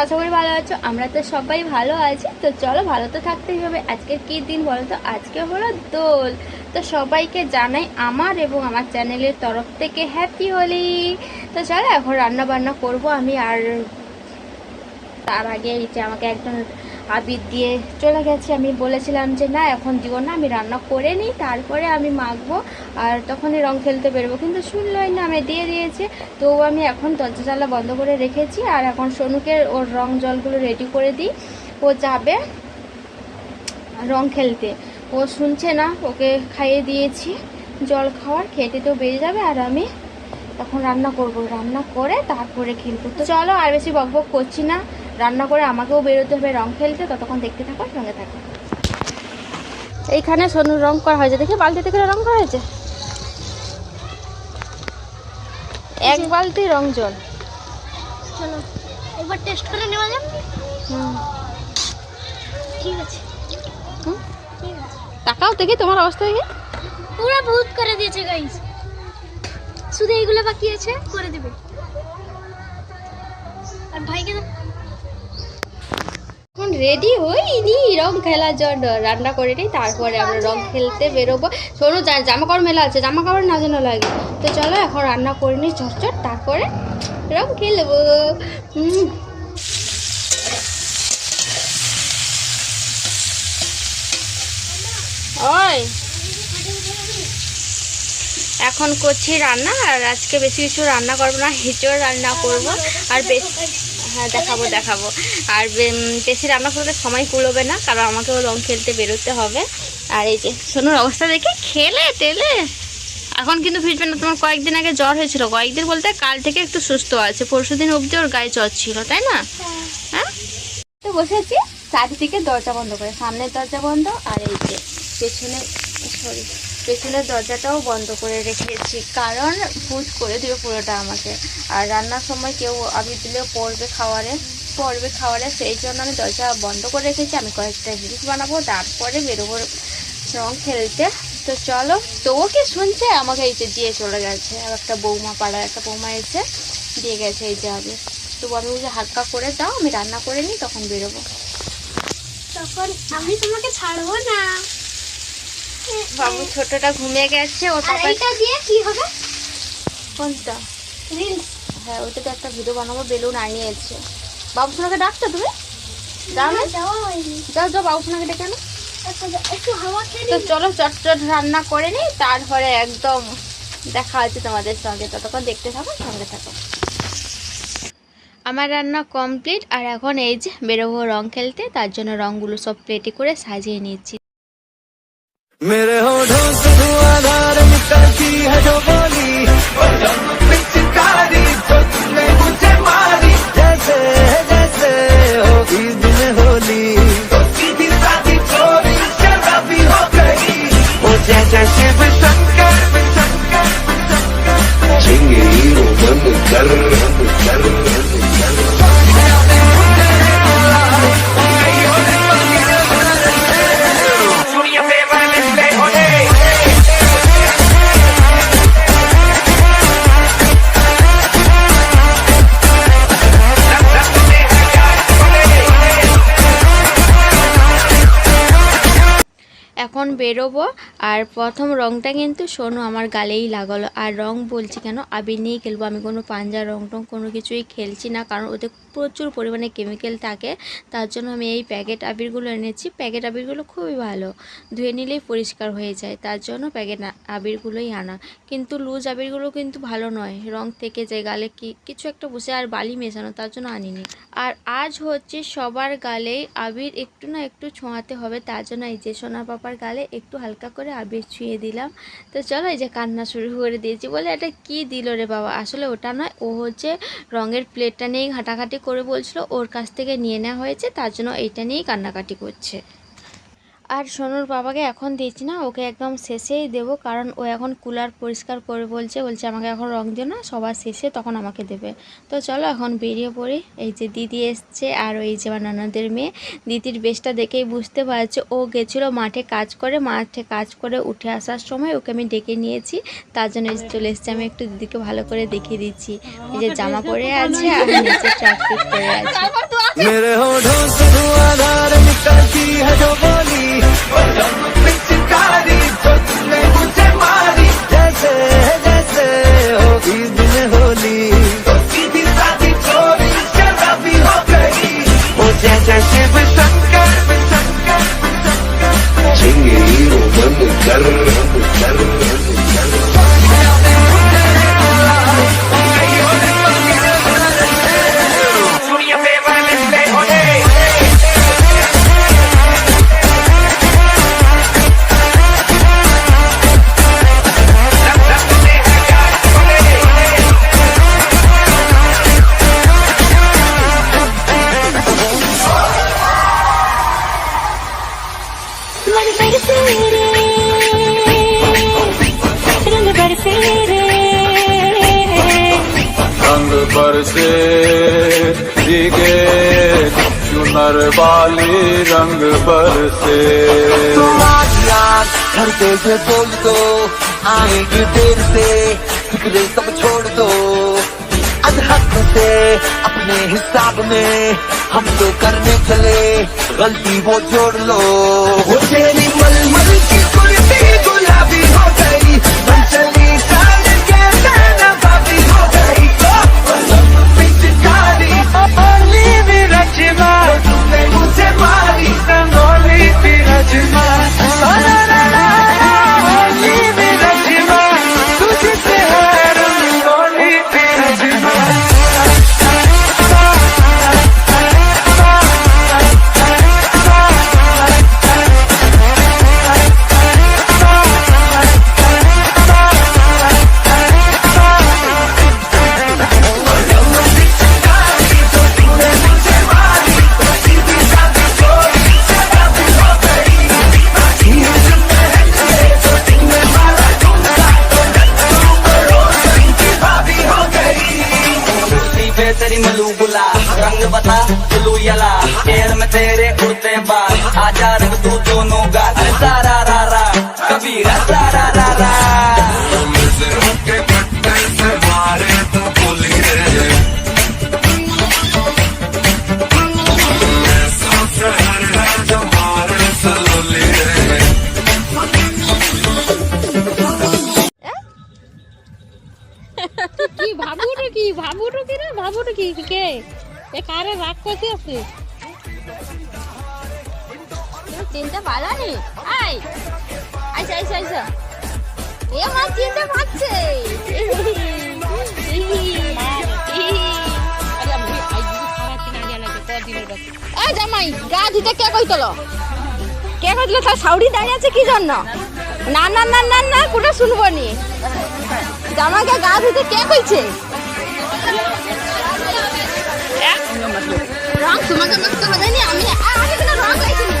আশা করি ভালো আছো। আমরা তো সবাই ভালো আছি। তো চলো ভালো তো থাকতেই হবে। আজকে কি দিন বলো তো? আজকে হলো দোল। তো সবাইকে জানাই আমার এবং আমার চ্যানেলের তরফ থেকে হ্যাপি হলি। তো চলো এখন রান্না বান্না করব আমি। আর তার আগে এই যে আমাকে একজন আবির দিয়ে চলে গেছে। আমি বলেছিলাম যে, না, এখন দিও না, আমি রান্না করে নিই, তারপরে আমি মাখবো। আর তখনই রং খেলতে বেরোবো। কিন্তু শুনলই না, আমি দিয়ে দিয়েছে। তো আমি এখন দরজা জানলা বন্ধ করে রেখেছি। আর এখন সোনুকে ওর রং জলগুলো রেডি করে দিই। ও যাবে রং খেলতে। ও শুনছে না, ওকে খাইয়ে দিয়েছি জল খাওয়ার। খেতে তো বেরিয়ে যাবে। আর আমি তখন রান্না করব। রান্না করে তারপরে খেলব। তো চলো আর বেশি বক বক করছি না। রান্না করে আমাকেও বেরোতে হবে রং খেলতে ততক্ষণ দেখতে থাকো সঙ্গে থাকো। এইখানে সোনুর রং করা হয়েছে দেখি বালতি থেকে রং করা হয়েছে? এক বালতি রং জল। চলো একবার টেস্ট করে নেওয়া যাক। ঠিক আছে। হুম। ঠিক আছে। তাকাও দেখি তোমার অবস্থা দেখি। পুরো বহুত করে দিয়েছে গাইস শুধু এইগুলো বাকি আছে করে দেবে। আর ভাইকে রেডি হই হইনি রং খেলার জন্য। রান্না করে নিই তারপরে আমরা রং খেলতে বেরোবো। শোনো জামা কাপড় মেলা আছে জামা কাপড় না যেন লাগে। তো চলো এখন রান্না করে নিই চটচট তারপরে রং খেলব। ওই। এখন করছি রান্না আর আজকে বেশি কিছু রান্না করব না হিচড় রান্না করব। আর বেশি হ্যাঁ দেখাবো দেখাবো। আর বেশি রান্না করতে সময় কুলোবে না কারণ আমাকেও রং খেলতে বেরোতে হবে। আর এই যে সোনুর অবস্থা দেখে খেলে তেলে। এখন কিন্তু ফিরবে না তোমার কয়েকদিন আগে জ্বর হয়েছিল। কয়েকদিন বলতে কাল থেকে একটু সুস্থ আছে পরশু দিন অবধি ওর গায়ে জ্বর ছিল তাই না? হ্যাঁ? তো বসেছি চারিদিকে দরজা বন্ধ করে সামনের দরজা বন্ধ আর এই যে পেছনে সরি। পেছনের দরজাটাও বন্ধ করে রেখেছি, কারণ ভূত করে দিবে পুরোটা আমাকে। আর রান্নার সময় কেউ আমি দিলেও পড়বে খাওয়ারে পড়বে খাওয়ারে, সেই জন্য আমি দরজা বন্ধ করে রেখেছি, আমি কয়েকটা জিনিস বানাবো, তারপরে বেরোবো রং খেলতে। তো চলো, তো ও কি শুনছে? আমাকে এই যে দিয়ে চলে গেছে। আর একটা বৌমা পাড়ার একটা বৌমা এসে দিয়ে গেছে, এই যে আবির তো আমি বলছি, হালকা করে দাও, আমি রান্না করে নিই, তখন বেরোবো। তখন আমি তোমাকে ছাড়বো না। বাবু ছোটটা ঘুমিয়ে গেছে পাপা এইটা দিয়ে কি হবে? কোনটা? রিলস। হ্যাঁ ওইটা তো একটা ভিডিও বানাবো বেলুন আনিয়েছে। বাবু সোনাকে ডাকছো তুমি? যাও না। যাও বাবু সোনাকে ডেকে আনো। হাওয়া খেয়ে তো চলো চটচট রান্না করে নিই তারপরে একদম দেখা হচ্ছে তোমাদের সঙ্গে। ততক্ষণ দেখতে থাকো সঙ্গে থাকো। আমার রান্না কমপ্লিট আর এখন এই যে বেরোবো রং খেলতে তার জন্য রঙগুলো সব প্লেটে করে সাজিয়ে নিচ্ছি। मेरे होठों से धुआंधार निकलती है जो बोली। वो पिचकारी जो तुमने मुझे मारी। जैसे जैसे होगी दिन होली। तो सीधी सादी चोरी शराबी हो गई। जैसे कर। বেরোবো আর প্রথম রংটা কিন্তু সোনু আমার গালেই লাগালো। আর রং বলছি কেন? আবির নিয়েই খেলব। আমি কোনো পাঞ্জা রং টং কোনো কিছুই খেলছি না, কারণ ওতে প্রচুর পরিমাণে কেমিক্যাল থাকে। তার জন্য আমি এই প্যাকেট আবিরগুলো এনেছি। প্যাকেট আবিরগুলো খুবই ভালো। ধুয়ে নিলেই পরিষ্কার হয়ে যায়। তার জন্য প্যাকেট আবিরগুলোই আনা। কিন্তু লুজ আবিরগুলো কিন্তু ভালো নয়। রং থেকে যায়, গালে কি কিছু একটা বসে আর বালি মেশানো, তার জন্য আনিনি। আর আজ হচ্ছে সবার গালেই আবির একটু না একটু ছোঁয়াতে হবে। তার জন্য এই যে সোনা পাপার গালে একটু হালকা করে আবির ছুঁয়ে দিলাম। তো চলো এই যে কান্না শুরু করে দিয়েছি বলে এটা কি দিল রে বাবা? আসলে ওটা নয়, ও হচ্ছে রঙের প্লেটটা নিয়েই ঘাটাঘাটি করে বলছিল, ওর কাছ থেকে নিয়ে নেওয়া হয়েছে, তার জন্য এইটা নিয়েই কান্নাকাটি করছে। আর সোনুর বাবাকে এখন দিচ্ছি না, ওকে একদম শেষেই দেবো, কারণ ও এখন কুলার পরিষ্কার করে বলছে বলছে আমাকে এখন রং দিও না, সবার শেষে তখন আমাকে দেবে। তো চলো এখন বেরিয়ে পড়ি, এই যে দিদি এসছে আর এই যে আমার ননদের মেয়ে, দিদির বেশটা দেখেই বুঝতে পারছে, ও গেছিল মাঠে কাজ করে, মাঠে কাজ করে উঠে আসার সময় ওকে আমি ডেকে নিয়েছি, তার জন্য চলে এসছে, আমি একটু দিদিকে ভালো করে দেখিয়ে দিচ্ছি, এই যে জামা পরে আছে আর নিচে ট্রাকসুট পরে আছে। जैसे जैसे होगी दिन होली। वाली रंग बरसे। तुम आज याद धड़के से बोल दो आएँगे देर से फिक्रे सब छोड़ दो। अधहक से अपने हिसाब में हम तो करने चले गलती वो जोड़ लो। वो तेरी मलमल তুমি চিনতে পারোনি আই আইসা আইসা আইসা এ মা চিনতে কিনা বাকি এই জামাই, গা দিতে কে কইতল? কে কইতল? তার সাউরি দাঁড়িয়ে আছে কি জন্য? না না না না না কোটা শুনব নি? জামাইকে গা দিতে কে কইছে? রং তোমাকে মাখতে হবে না আমি আ, আগে কোনো রং গাইছি নি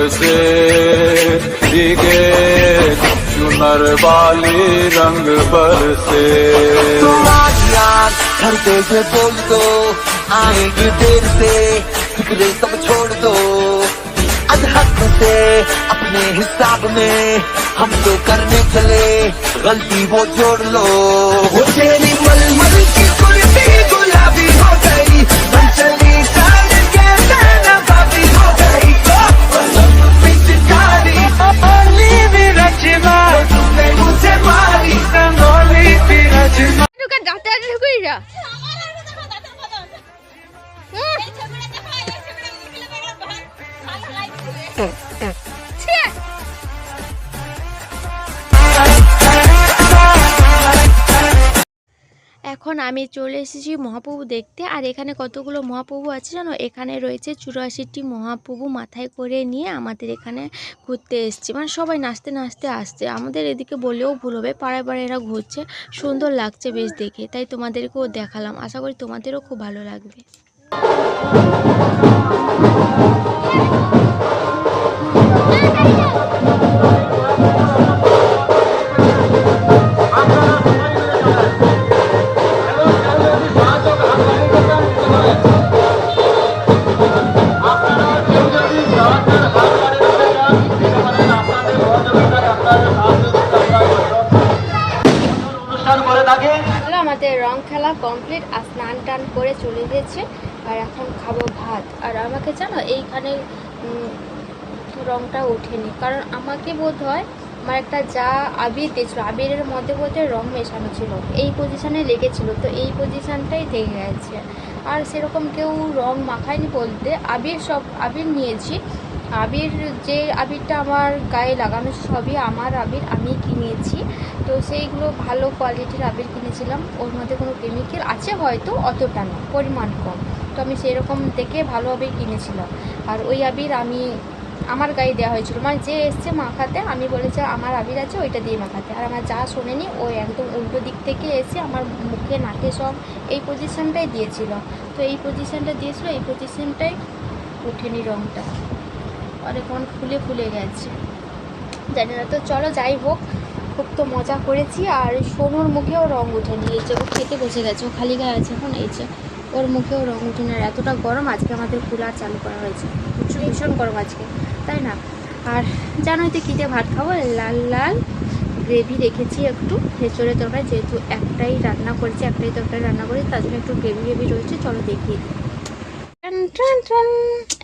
बरसे भीगे चुनर वाली रंग बरसे यार घर पे से बोल दो आएँगे देर से फिक्रे सब छोड़ दो। अधहक से अपने हिसाब में हम तो करने चले गलती वो जोड़ लो। वो तेरी এখন আমি চলে এসেছি মহাপ্রভু দেখতে। আর এখানে কতগুলো মহাপ্রভু আছে জানো? এখানে রয়েছে চুরাশিটি মহাপ্রভু মাথায় করে নিয়ে আমাদের এখানে ঘুরতে এসছে। মানে সবাই নাচতে নাচতে আসছে। আমাদের এদিকে বললেও ভুল হবে। পাড়ায় পাড়ায় এরা ঘুরছে। সুন্দর লাগছে বেশ দেখে। তাই তোমাদেরকেও দেখালাম। আশা করি তোমাদেরও খুব ভালো লাগবে। হলো আমাকে জানো, এইখানে রংটা ওঠেনি। কারণ আমাকে বোধ হয় আমার একটা যা আবির দিয়েছিল, আবিরের মধ্যে বোধহয় রং মেশানো ছিল। এই পজিশানে লেগেছিল, তো এই পজিশানটাই থেকে গেছে। আর সেরকম কেউ রং মাখায়নি বলতে, আবির সব, আবির নিয়েছি। আবির যে আবিরটা আমার গায়ে লাগানো, সবই আমার আবির, আমি কিনেছি। তো সেইগুলো ভালো কোয়ালিটির আবির কিনেছিলাম। ওর মধ্যে কোনো কেমিক্যাল আছে হয়তো? অতটা না, পরিমাণ কম। আমি সেরকম দেখে ভালোভাবেই কিনেছিলাম। আর ওই আবির আমি, আমার গায়ে দেওয়া হয়েছিল। মানে যে এসছে মাখাতে, আমি বলেছি আমার আবির আছে, ওইটা দিয়ে মাখাতে। আর আমার যা শোনেনি, ও একদম উল্টো দিক থেকে এসে আমার মুখে, নাকে সব এই পজিশনটাই দিয়েছিল। তো এই পজিশনটা দিয়েছিল, এই পজিশনটাই ওঠেনি রঙটা এখন ফুলে ফুলে গেছে। জানি না তো, চলো যাই হোক, খুব তো মজা করেছি। আর সোনুর মুখেও রং উঠেনি এই যে ও খেতে বসে গেছে, ও খালি গায়ে আছে এখন, এই যে। ওর মুখেও রঙ উঠে না এতটা গরম, আজকে আমাদের কুলার চালু করা হয়েছে। ভীষণ গরম আজকে, তাই না? আর জানোই তো কীতে ভাত খাব? লাল লাল গ্রেভি রেখেছি একটু। হেঁচড়ে তরকারি, যেহেতু একটাই রান্না করেছি, একটাই তরকারি রান্না করেছি, তার জন্য একটু গ্রেভি গ্রেভি রয়েছে, চলো দেখিয়ে দিই।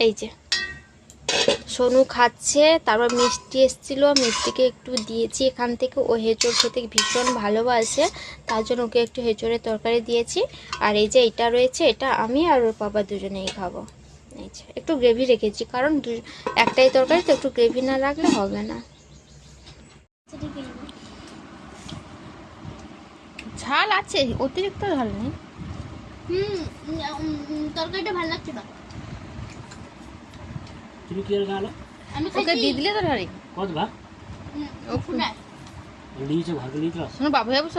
এই যে। সোনু খাচ্ছে, তারপর মিষ্টি এসেছিল, মিষ্টিকে একটু দিয়েছি। এখান থেকে ও হেঁচড় খেতে ভীষণ ভালোবাসে, তার জন্য ওকে একটু হেঁচড়ের তরকারি দিয়েছি। আর এই যে এটা রয়েছে, এটা আমি আর ওর বাবা দুজনেই খাব। এই যে, একটু গ্রেভি রেখেছি, কারণ একটাই তরকারি তো একটু গ্রেভি না রাখলে হবে না। ঝাল আছে, অতিরিক্ত ঝাল নেই। হুম তরকারিটা ভালো লাগছে না। তুমি কি এর গালো? আমি ওকে দিয়ে দিলে তো ঢারি কত ভাগ লিয়েছো ভাগ লিয়েছো? শোনো বাবু যাবছ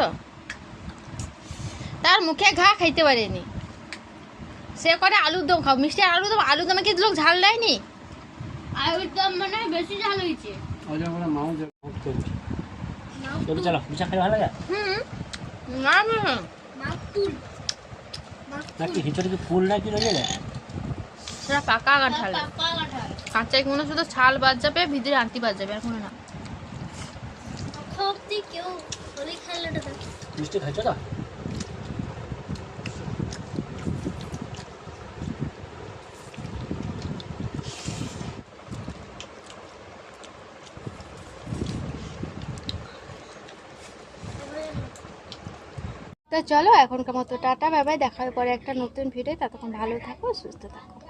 তার মুখে ঘা খাইতে পারেনি। সে করে আলুর দম খাও। মিষ্টি আলুর দম আলুর দমে কি লোক ঝাল দেয়নি? আর ওইটা মানে বেশি ঝাল হয়েছে। ওই জন্য বলে মাও যাবে চলো চলো বিচা খাই ভালো লাগে? হুম না না নাকি ভিতরে কি ফুল নাকি রয়ে যায়? সেটা পাকা কাঁঠাল পাকা কাঁঠাল কাঁচাই কোনো শুধু ছাল বাদ যাবে ভিতরে আঁটি বাদ যাবে না। দেখ মিষ্টি খাইছো তো? তো চলো এখনকার মতো টাটা বাবাই দেখার পরে একটা নতুন ভিডিও ততক্ষণ ভালো থাকো সুস্থ থাকো।